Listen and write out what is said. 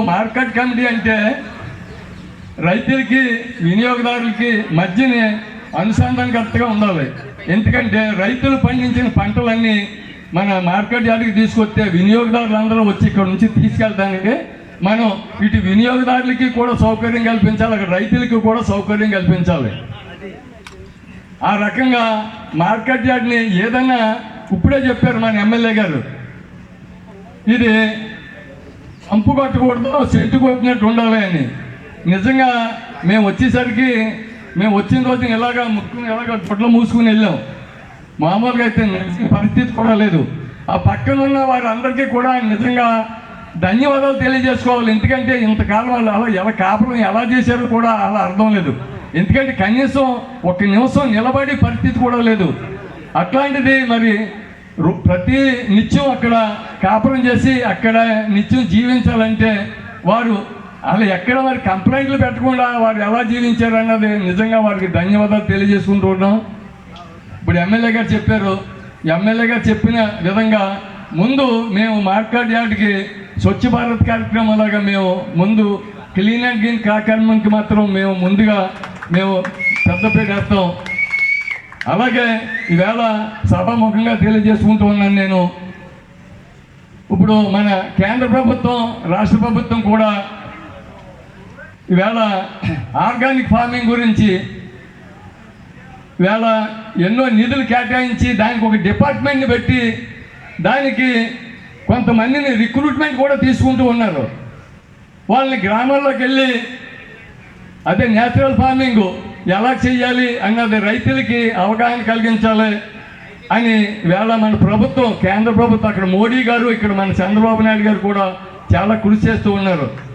Market committee అంటే రైతులకి వినియోగదారులకి మధ్యనే అనుసంధానకర్తగా ఉండాలి. ఎందుకంటే రైతులు పండించిన పంటలన్నీ మన మార్కెట్ యార్డ్కి తీసుకొస్తే వినియోగదారులందరూ వచ్చి ఇక్కడ నుంచి తీసుకెళ్ళడానికి మనం ఇటు వినియోగదారులకి కూడా సౌకర్యం కల్పించాలి అక్కడ రైతులకి కూడా సౌకర్యం కల్పించాలి. ఆ రకంగా మార్కెట్ యార్డ్ని ఏదైనా ఇప్పుడే చెప్పారు మన ఎమ్మెల్యే గారు. ఇది పంపు కట్టకూడదు సెంటు కొట్టినట్టు ఉండాలి అని. నిజంగా మేము వచ్చేసరికి మేము వచ్చిన రోజు ఇలాగా ముక్కుని ఎలాగ గుడ్లు మూసుకుని వెళ్ళాం. మామూలుగా అయితే నిజంగా పరిస్థితి కూడా లేదు. ఆ పక్కన ఉన్న వారందరికీ కూడా నిజంగా ధన్యవాదాలు తెలియజేసుకోవాలి. ఎందుకంటే ఇంతకాలం వాళ్ళు అలా ఎలా కాపురం ఎలా చేశారో కూడా అలా అర్థం లేదు. ఎందుకంటే కనీసం ఒక నిమిషం నిలబడి పరిస్థితి కూడా లేదు. అట్లాంటిది మరి ప్రతి నిత్యం అక్కడ కాపురం చేసి అక్కడ నిత్యం జీవించాలంటే వారు అలా ఎక్కడ వారి కంప్లైంట్లు పెట్టకుండా వారు ఎలా జీవించారు అన్నది నిజంగా వారికి ధన్యవాదాలు తెలియజేసుకుంటూ ఉన్నాం. ఇప్పుడు ఎమ్మెల్యే గారు చెప్పారు ఎమ్మెల్యే గారు చెప్పిన విధంగా ముందు మేము మార్కెట్ యార్డ్కి స్వచ్ఛ భారత్ కార్యక్రమం లాగా మేము ముందు క్లీన్ అండ్ గ్రీన్ కార్యక్రమంకి మాత్రం మేము ముందుగా మేము పెద్దపేట వేస్తాం. అలాగే ఈవేళ సభాముఖంగా తెలియజేసుకుంటూ ఉన్నాను నేను. ఇప్పుడు మన కేంద్ర ప్రభుత్వం రాష్ట్ర ప్రభుత్వం కూడా ఈవేళ ఆర్గానిక్ ఫార్మింగ్ గురించి ఈవేళ ఎన్నో నిధులు కేటాయించి దానికి ఒక డిపార్ట్మెంట్ని పెట్టి దానికి కొంతమందిని రిక్రూట్మెంట్ కూడా తీసుకుంటూ ఉన్నారు. వాళ్ళని గ్రామాల్లోకి వెళ్ళి అదే నేచురల్ ఫార్మింగ్ ఎలా చేయాలి అన్నది రైతులకి అవగాహన కలిగించాలి అని వేళ మన ప్రభుత్వం కేంద్ర ప్రభుత్వం అక్కడ మోడీ గారు ఇక్కడ మన చంద్రబాబు నాయుడు గారు కూడా చాలా కృషి చేస్తూ ఉన్నారు.